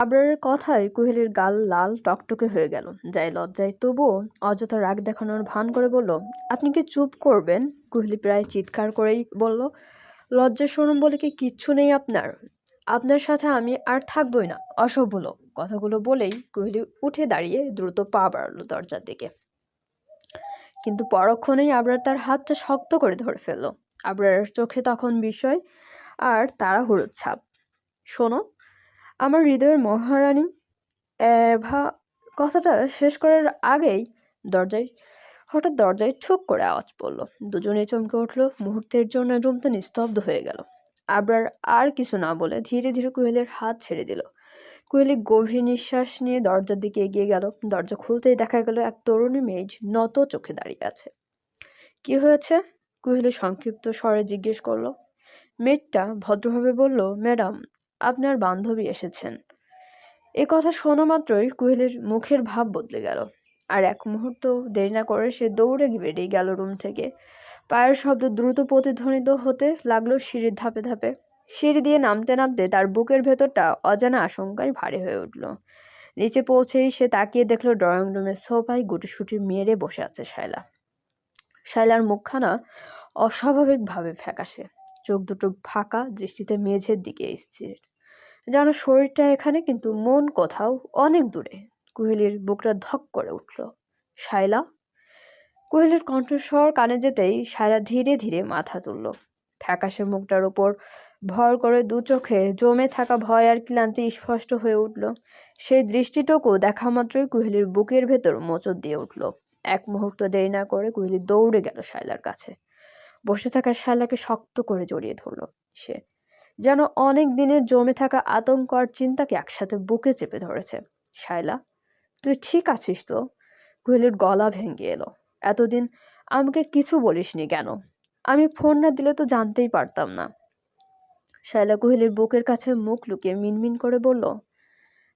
আবরারের কথায় কোহেলির গাল লাল টকটকে হয়ে গেল। যাই লজ্জায় তবুও অযথা রাগ দেখানোর ভান করে বলল, আপনি কি চুপ করবেন? কোহলি প্রায় চিৎকার করেই বলল, লজ্জা শরম বলে কি কিচ্ছু নেই আপনার? আপনার সাথে আমি আর থাকবই না, অসভ্য কথাগুলো বলেই কোহলি উঠে দাঁড়িয়ে দ্রুত পা বাড়ালো দরজার দিকে। কিন্তু পরক্ষণেই আবরার তার হাতটা শক্ত করে ধরে ফেলল। আবরারের চোখে তখন বিষয় আর তাড়াহুড়োর ছাপ। শোনো আমার হৃদয়ের মহারানী? এভা কথাটা শেষ করার আগেই দরজায়, হঠাৎ দরজায় ঠুক করে আওয়াজ পড়ল। দুজনে চমকে উঠল। মুহূর্তের জন্য রুমটা নিস্তব্ধ হয়ে গেল। আবরার আর কিছু না বলে ধীরে ধীরে কোয়েলের হাত ছেড়ে দিল। কোয়েলি গভীর নিঃশ্বাস নিয়ে দরজার দিকে এগিয়ে গেল। দরজা খুলতেই দেখা গেল এক তরুণী মেজ নত চোখে দাঁড়িয়ে আছে। কি হয়েছে? কোহেলি সংক্ষিপ্ত স্বরে জিজ্ঞেস করল। মেয়েটা ভদ্রভাবে বলল, ম্যাডাম আপনার বান্ধবী এসেছেন। এ কথা শোনা মাত্রই কোহেলির মুখের ভাব বদলে গেল। আর এক মুহূর্ত দেরি না করে সে দৌড়ে বেরিয়ে গেল রুম থেকে। পায়ের শব্দ দ্রুত প্রতিধ্বনিত হতে লাগল সিঁড়ির ধাপে ধাপে। সিঁড়ি দিয়ে নামতে নামতে তার বুকের ভেতরটা অজানা আশঙ্কায় ভারী হয়ে উঠল। নিচে পৌঁছেই সে তাকিয়ে দেখল ড্রয়িং রুমের সোফায় গুটিসুটি মেরে বসে আছে শায়লা। শায়লার মুখখানা অস্বাভাবিকভাবে ফ্যাকাশে। চোখ দুটো ফাঁকা, দৃষ্টিতে মেঝের দিকে স্থির। যেন শরীরটা এখানে কিন্তু মন কোথাও অনেক দূরে। কুহেলির বুকটা ধক করে উঠল। শায়লা? কোহেলির কণ্ঠস্বর কানে যেতেই শায়লা ধীরে ধীরে মাথা তুলল। ফ্যাকাশে মুখটার ওপর ভর করে দু চোখে জমে থাকা ভয় আর ক্লান্তি স্পষ্ট হয়ে উঠল। সেই দৃষ্টিটুকু দেখা মাত্রই কুহেলির বুকের ভেতর মোচড় দিয়ে উঠল। এক মুহূর্ত দেরি না করে কুহেলি দৌড়ে গেল শায়লার কাছে। বসে থাকা শায়লাকে শক্ত করে জড়িয়ে ধরল। সে যেন অনেক দিনের জমে থাকা আতঙ্ক আর চিন্তাকে একসাথে বুকে চেপে ধরেছে। শায়লা, তুই ঠিক আছিস তো? কোহেলির গলা ভেঙে এলো। এতদিন আমাকে কিছু বলিসনি কেন? আমি ফোন না দিলে তো জানতেই পারতাম না। শায়লা কোহেলির বুকের কাছে মুখ লুকিয়ে মিনমিন করে বলল,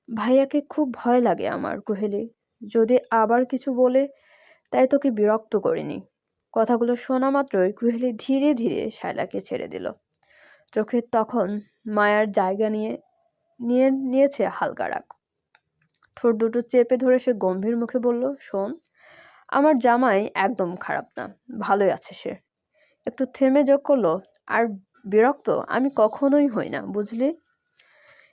ভাইয়াকে খুব ভয় লাগে আমার কোহেলি যদি আবার কিছু বলে, তাই তোকে বিরক্ত করিনি। কথাগুলো শোনা মাত্রই কুহেলি ধীরে ধীরে শায়লাকে ছেড়ে দিল। চোখে তখন মায়ার জায়গা নিয়ে নিয়ে নিয়েছে হালকা রাগ। ঠোঁট দুটো চেপে ধরে সে গম্ভীর মুখে বলল, শোন, আমার জামাই একদম খারাপ না, ভালোই আছে সে। একটু থেমে যোগ করল, আর বিরক্ত, আমি কখনোই হই না, বুঝলি?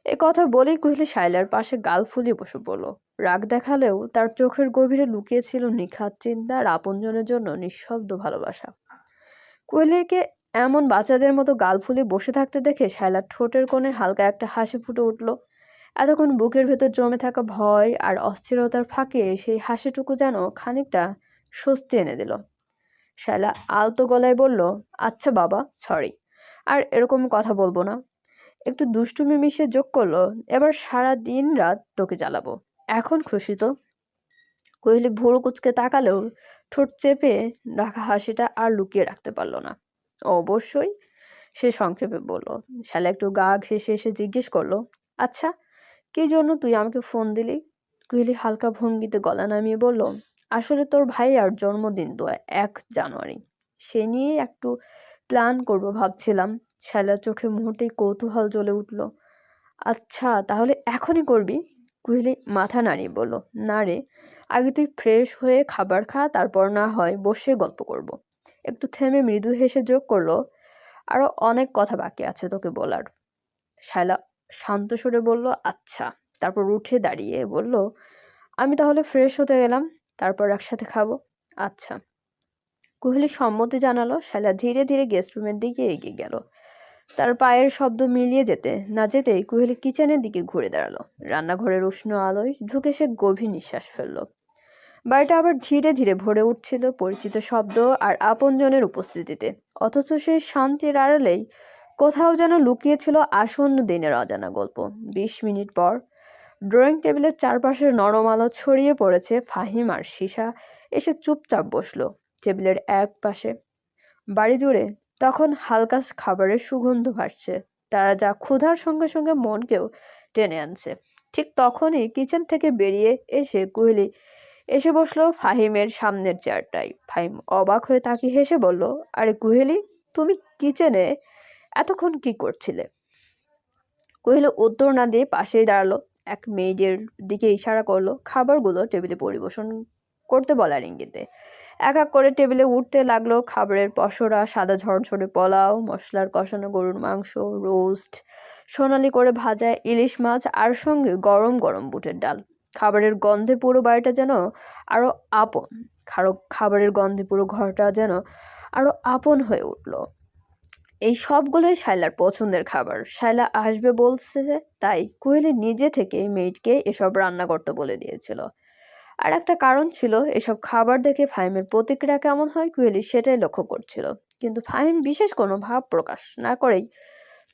এ কথা বলেই কুহলি শাইলার পাশে গাল ফুলিয়ে বসে পড়ল। রাগ দেখালেও তার চোখের গভীরে লুকিয়েছিল নিখাত চিন্তা আর আপনজনের জন্য নিঃশব্দ ভালোবাসা। কোহলিকে এমন বাচ্চাদের মতো গাল ফুলে বসে থাকতে দেখে শায়লার ঠোঁটের কোণে হালকা একটা হাসি ফুটে উঠল। এতক্ষণ বুকের ভেতর জমে থাকা ভয় আর অস্থিরতার ফাঁকে সেই হাসিটুকু যেন খানিকটা স্বস্তি এনে দিল। শায়লা আলতো গলায় বলল আচ্ছা বাবা সরি আর এরকম কথা বলব না। একটু দুষ্টুমি মিশে যোগ করল, এবার সারা দিন রাত তোকে জ্বালাবো। এখন খুশি তো? কোহলি ভুরু কুচকে তাকালেও ঠোঁট চেপে রাখা হাসিটা আর লুকিয়ে রাখতে পারল না। অবশ্যই। সে সংক্ষেপে বলল, শালা একটু গা ঘেসে এসে জিজ্ঞেস করল আচ্ছা কি জন্য তুই আমাকে ফোন দিলি? কুহিলি হালকা ভঙ্গিতে গলা নামিয়ে বলল, আসলে তোর ভাই আর জন্মদিন তো এক জানুয়ারি। সে নিয়ে একটু প্ল্যান করব ভাবছিলাম। শ্যালার চোখে মুহূর্তেই কৌতূহল জ্বলে উঠল আচ্ছা তাহলে এখনই করবি? কুহিলি মাথা নাড়িয়ে বলল, না রে, আগে তুই ফ্রেশ হয়ে খাবার খা, তারপর না হয় বসে গল্প করব। একটু থেমে মৃদু হেসে যোগ করল আরও অনেক কথা বাকি আছে তোকে বলার। শায়লা শান্ত সুরে বলল আচ্ছা। তারপর উঠে দাঁড়িয়ে বলল, আমি তাহলে ফ্রেশ হতে গেলাম, তারপর একসাথে খাব। আচ্ছা। কোহলি সম্মতি জানালো, শায়লা ধীরে ধীরে গেস্ট রুমের দিকে এগিয়ে গেল। তার পায়ের শব্দ মিলিয়ে যেতে না যেতেই কোহেলি কিচেনের দিকে ঘুরে দাঁড়াল। রান্নাঘরের উষ্ণ আলোয় ঢুকে সে গভীর নিঃশ্বাস ফেলল। বাড়িটা আবার ধীরে ধীরে ভরে উঠছিল পরিচিত শব্দ আর আপনজনের উপস্থিতিতে। অথচ সেই শান্তির আড়ালেই কোথাও যেন লুকিয়েছিল আসন্ন দিনের অজানা গল্প। বিশ মিনিট পর ড্রয়িং টেবিলের চারপাশের নরম আলো ছড়িয়ে পড়েছে ফাহিম আর সীসা। এসে চুপচাপ বসল টেবিলের এক পাশে। বাড়ি জুড়ে তখন হালকা খাবারের সুগন্ধ ভাসছে। তারা যা ক্ষুধার সঙ্গে সঙ্গে মনকেও টেনে আনছে। ঠিক তখনই কিচেন থেকে বেরিয়ে এসে কুহেলি এসে বসল ফাহিমের সামনের চেয়ারটায় ফাহিম অবাক হয়ে তাকে হেসে বলল, আরে কুহেলি, তুমি কিচেনে এতক্ষণ কি করছিলে? কুহেলি উত্তর না দিয়ে পাশেই দাঁড়াল। এক মেয়েদের দিকে ইশারা করল, খাবারগুলো টেবিলে পরিবেশন করতে বলার ইঙ্গিতে। এক এক করে টেবিলে উঠতে লাগল, খাবারের পসরা, সাদা ঝরঝরে পোলাও, মশলার কষানো গরুর মাংস রোস্ট সোনালি করে ভাজা ইলিশ মাছ, আর সঙ্গে গরম গরম বুটের ডাল। খাবারের গন্ধে পুরো বাড়িটা যেন আরও আপন, খারো খাবারের গন্ধে পুরো ঘরটা যেন আরও আপন হয়ে উঠল। এই সবগুলোই শাইলার পছন্দের খাবার। শাইলা আসবে বলছে তাই কোহেলি নিজে থেকে মেয়েটকে এসব রান্না করতে বলে দিয়েছিল। আর একটা কারণ ছিল, এসব খাবার দেখে ফাহিমের প্রতিক্রিয়া কেমন হয় কোহেলি সেটাই লক্ষ্য করছিল। কিন্তু ফাহিম বিশেষ কোনো ভাব প্রকাশ না করেই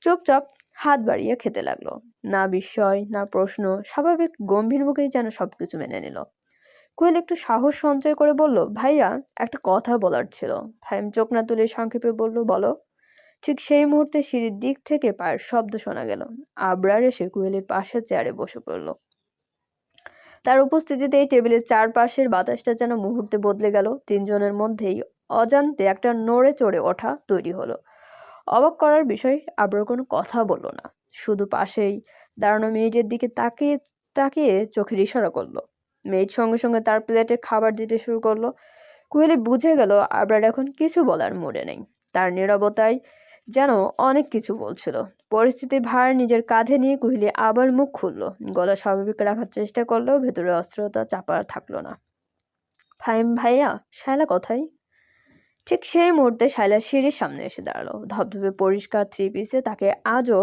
চুপচাপ হাত বাড়িয়ে খেতে লাগল। না বিস্ময়, না প্রশ্ন, স্বাভাবিক গম্ভীর মুখেই যেন সবকিছু মেনে নিল। কোয়েল একটু সাহস সঞ্চয় করে বলল, ভাইয়া, একটা কথা বলার ছিল। ফাহিম চোখ না তুলে সংক্ষেপে বলল, বলো। ঠিক সেই মুহূর্তে সিঁড়ির দিক থেকে পায়ের শব্দ শোনা গেল। আবরার এসে কোয়েলের পাশের চেয়ারে বসে পড়ল। তার উপস্থিতিতে টেবিলের চারপাশের বাতাসটা যেন মুহূর্তে বদলে গেল। তিনজনের মধ্যেই অজান্তে একটা নড়ে চড়ে ওঠা তৈরি হলো। অবাক করার বিষয় আবরার কোনো কথা বলল না। শুধু পাশেই দাঁড়ানো মেয়েদের দিকে তাকিয়ে তাকিয়ে চোখের ইশারা করল। মেয়ের সঙ্গে সঙ্গে তার প্লেটে খাবার দিতে শুরু করল। কোহেলি বুঝে গেল আবরার এখন কিছু বলার মোড়ে নেই। তার নিরবতায় যেন অনেক কিছু বলছিল। পরিস্থিতি ভার নিজের কাঁধে নিয়ে কোহলি আবার মুখ খুলল। গলা স্বাভাবিক রাখার চেষ্টা করলেও ভেতরে অস্ত্রতা চাপা থাকল না। ফাইম ভাইয়া, শায়লা কথাই ঠিক সেই মুহূর্তে শায়লা সিঁড়ির সামনে এসে দাঁড়াল। ধবধবে পরিষ্কার থ্রি পিসে তাকে আজও,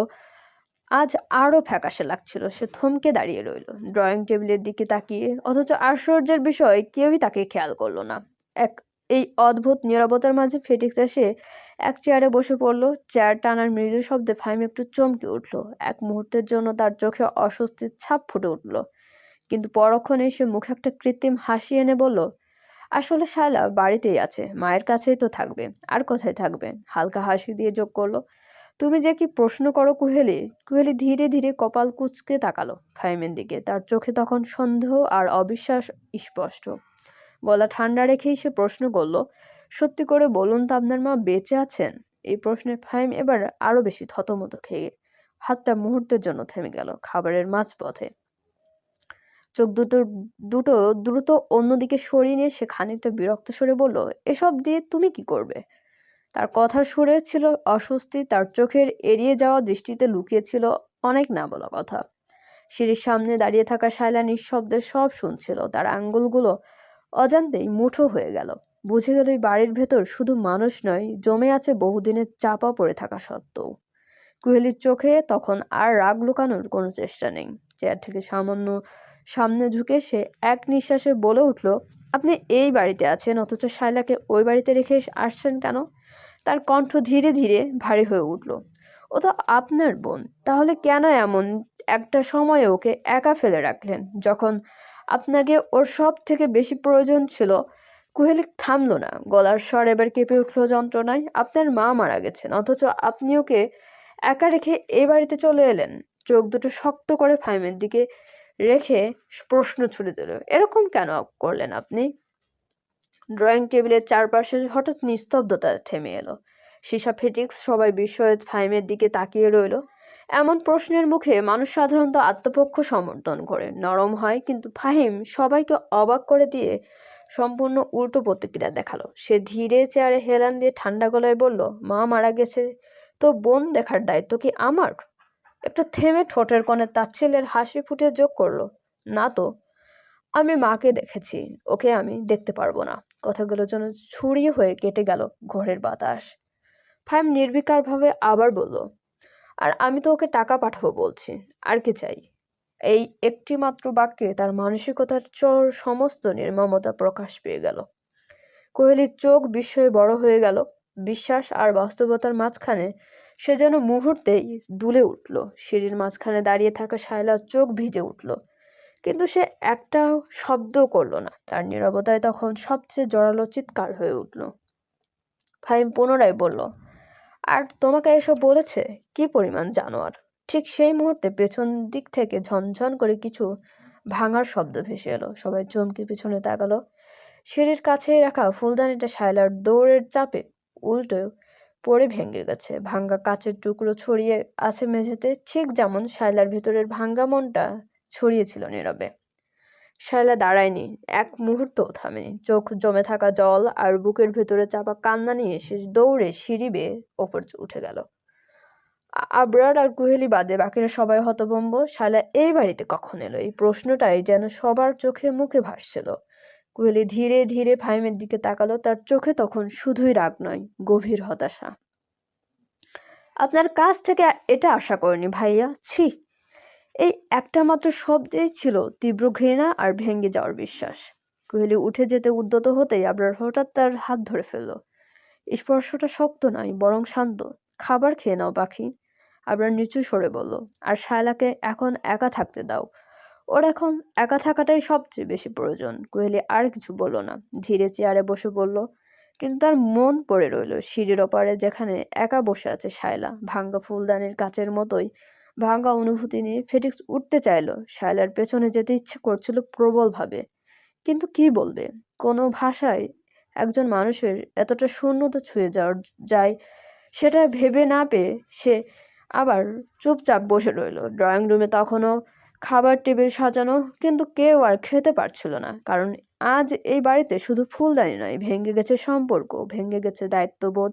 আজ আরও ফ্যাকাশে লাগছিল। সে থমকে দাঁড়িয়ে রইল। ড্রয়িং টেবিলের দিকে তাকিয়ে, অথচ আশ্চর্যের বিষয়, কেউই তাকে খেয়াল করল না। এক, এই অদ্ভুত নিরবতার মাঝে ফেটিক্স এসে এক চেয়ারে বসে পড়ল। চেয়ার টানার মৃদু শব্দে ফাইম একটু চমকে উঠল। এক মুহূর্তের জন্য তার চোখে অস্বস্তির ছাপ ফুটে উঠল। কিন্তু পরক্ষণে সে মুখে একটা কৃত্রিম হাসি এনে বলল আসলে শায়লা বাড়িতেই আছে, মায়ের কাছেই তো থাকবে, আর কোথায় থাকবে? হালকা হাসি দিয়ে যোগ করল। তুমি যে কি প্রশ্ন করো কুহেলি? কুহেলি ধীরে ধীরে কপাল কুচকে তাকালো ফাইমের দিকে। তার চোখে তখন সন্দেহ আর অবিশ্বাস স্পষ্ট। গলা ঠান্ডা রেখেই সে প্রশ্ন করল, সত্যি করে বলুন তো আপনার মা বেঁচে আছেন? এই প্রশ্নে ফাইম এবার আরও বেশি থতমত খেয়ে হাতটা মুহূর্তের জন্য থেমে গেল খাবারের মাঝপথে। চোখ দুটো দুটো দ্রুত অন্যদিকে সরিয়ে নিয়ে সে খানিকটা বিরক্ত সরে বলল, এসব দিয়ে তুমি কি করবে? তার কথার সুরে ছিল অস্বস্তি, তার চোখের এড়িয়ে যাওয়া দৃষ্টিতে লুকিয়েছিল অনেক না বলা কথা। সিঁড়ির সামনে দাঁড়িয়ে থাকা শায়লা নিঃশব্দে সব শুনছিল, তার আঙ্গুলগুলো অজান্তেই মুঠো হয়ে গেল। বুঝে গেল এই বাড়ির ভেতর শুধু মানুষ নয়, জমে আছে বহুদিনের চাপা পড়ে থাকা সত্ত্বেও। কুহেলির চোখে তখন আর রাগ লুকানোর কোনো চেষ্টা নেই। চেয়ার থেকে সামান্য সামনে ঝুঁকে সে এক নিঃশ্বাসে বলে উঠল, আপনি এই বাড়িতে আছেন, অথচ শায়লাকে ওই বাড়িতে রেখে আসছেন কেন? তার কণ্ঠ ধীরে ধীরে ভারী হয়ে উঠল, ও তো আপনার বোন, তাহলে কেন এমন একটা সময়ে ওকে একা ফেলে রাখলেন, যখন আপনাকে ওর সব থেকে বেশি প্রয়োজন ছিল? কুহেলি থামলো না, গলার স্বর এবার কেঁপে উঠল যন্ত্রণায়, আপনার মা মারা গেছেন, অথচ আপনি ওকে একা রেখে এই বাড়িতে চলে এলেন। চোখ দুটো শক্ত করে ফাইমের দিকে রেখে প্রশ্ন ছুড়ে দিল। এরকম কেন করলেন আপনি? ড্রয়িং টেবিলের চারপাশে হঠাৎ নিস্তব্ধতা থেমে এলো। সীসা ফেটিক্স সবাই বিস্ময়ে ফাইমের দিকে তাকিয়ে রইল। এমন প্রশ্নের মুখে মানুষ সাধারণত আত্মপক্ষ সমর্থন করে। নরম হয়, কিন্তু ফাহিম সবাইকে অবাক করে দিয়ে সম্পূর্ণ উল্টো প্রতিক্রিয়া দেখাল। সে ধীরে চেয়ারে হেলান দিয়ে ঠান্ডা গলায় বলল, মা মারা গেছে, তো বোন দেখার দায়িত্ব কি আমার? একটা থেমে ঠোঁটের কোণে তাচ্ছিলের হাসি ফুটে যোগ করল, না তো, আমি মাকে দেখেছি, ওকে আমি দেখতে পারব না। কথাগুলো যেন ছুরি হয়ে কেটে গেল ঘরের বাতাস। ফাইম নির্বিকারভাবে আবার বলল, আর আমি তো ওকে টাকা পাঠাবো বলছি, আর কি চাই? এই একটি মাত্র বাক্যে তার মানসিকতার চর সমস্ত নির্মমতা প্রকাশ পেয়ে গেল। কোহলির চোখ বিস্ময়ে বড় হয়ে গেল। বিশ্বাস আর বাস্তবতার মাঝখানে সে যেন মুহূর্তেই দুলে উঠল। সিঁড়ির মাঝখানে দাঁড়িয়ে থাকা শায়লার চোখ ভিজে উঠল। কিন্তু সে একটা শব্দ করল না। তার নিরবতায় তখন সবচেয়ে জোরালো চিৎকার হয়ে উঠল। ফাইম পুনরায় বলল, আর তোমাকে এসব বলেছে? কি পরিমাণ জানোয়ার? ঠিক সেই মুহূর্তে পেছন দিক থেকে ঝনঝন করে কিছু ভাঙার শব্দ ভেসে এলো। সবাই চমকে পিছনে তাকালো। সিঁড়ির কাছে রাখা ফুলদানিটা শায়লার দৌড়ের চাপে উল্টো পড়ে ভেঙে গেছে। ভাঙ্গা কাচের টুকরো ছড়িয়ে আছে মেঝেতে, ঠিক যেমন শায়লার ভিতরের ভাঙ্গা মনটা ছড়িয়েছিল নীরবে। শায়লা দাঁড়ায়নি, এক মুহূর্ত থামেনি চোখ জমে থাকা জল আর বুকের ভেতরে চাপা কান্না নিয়ে সে দৌড়ে সিঁড়ি বেয়ে ওপর উঠে গেল। আবরার আর কুহেলি বাদে বাকিরা সবাই হতভম্ব। শায়লা, এই বাড়িতে কখন এলো? এই প্রশ্নটাই যেন সবার চোখে মুখে ভাসছিল। কুহেলি ধীরে ধীরে ফাহিমের দিকে তাকালো, তার চোখে তখন শুধুই রাগ নয়, গভীর হতাশা। আপনার কাছ থেকে এটা আশা করিনি ভাইয়া, ছি। এই একটা মাত্র শব্দেই ছিল তীব্র ঘৃণা আর ভেঙে যাওয়ার বিশ্বাস। কোহলি উঠে যেতে উদ্যত হতেই আবরার হঠাৎ তার হাত ধরে ফেলল। স্পর্শটা শক্ত নয়, বরং শান্ত। খাবার খেয়ে নাও, পাখি। আবরার নিচু সরে বলল, আর শায়লাকে এখন একা থাকতে দাও। ওর এখন একা থাকাটাই সবচেয়ে বেশি প্রয়োজন। কোহেলি আর কিছু বলল না। ধীরে চেয়ারে বসে বলল, কিন্তু তার মন পড়ে রইল সিঁড়ির ওপারে যেখানে একা বসে আছে শায়লা। ভাঙ্গা ফুলদানির কাচের মতোই ভাঙ্গা অনুভূতি নিয়ে ফেটিক্স উঠতে চাইলো। শায়লার পেছনে যেতে ইচ্ছে করছিল প্রবলভাবে। কিন্তু কি বলবে? কোনো ভাষায় একজন মানুষের এতটা শূন্যতা ছুঁয়ে যাওয়ার যায় সেটা ভেবে না পেয়ে সে আবার চুপচাপ বসে রইল। ড্রয়িং রুমে তখনও খাবার টেবিল সাজানো, কিন্তু কেউ আর খেতে পারছিল না। কারণ আজ এই বাড়িতে শুধু ফুলদানি নয়, ভেঙে গেছে সম্পর্ক, ভেঙে গেছে দায়িত্ববোধ,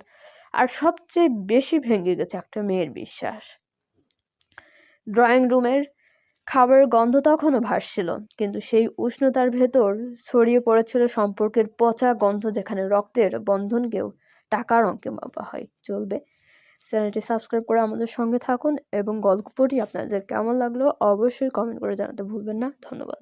আর সবচেয়ে বেশি ভেঙে গেছে একটা মেয়ের বিশ্বাস। ড্রয়িং রুমের খাবারের গন্ধ তখনও ভাসছিল, কিন্তু সেই উষ্ণতার ভেতর ছড়িয়ে পড়েছিল সম্পর্কের পচা গন্ধ যেখানে রক্তের বন্ধনকেও টাকার অঙ্কে মাপা হয়। চলবে। চ্যানেলটি সাবস্ক্রাইব করে আমাদের সঙ্গে থাকুন এবং গল্পটি আপনাদের কেমন লাগল অবশ্যই কমেন্ট করে জানাতে ভুলবেন না। ধন্যবাদ।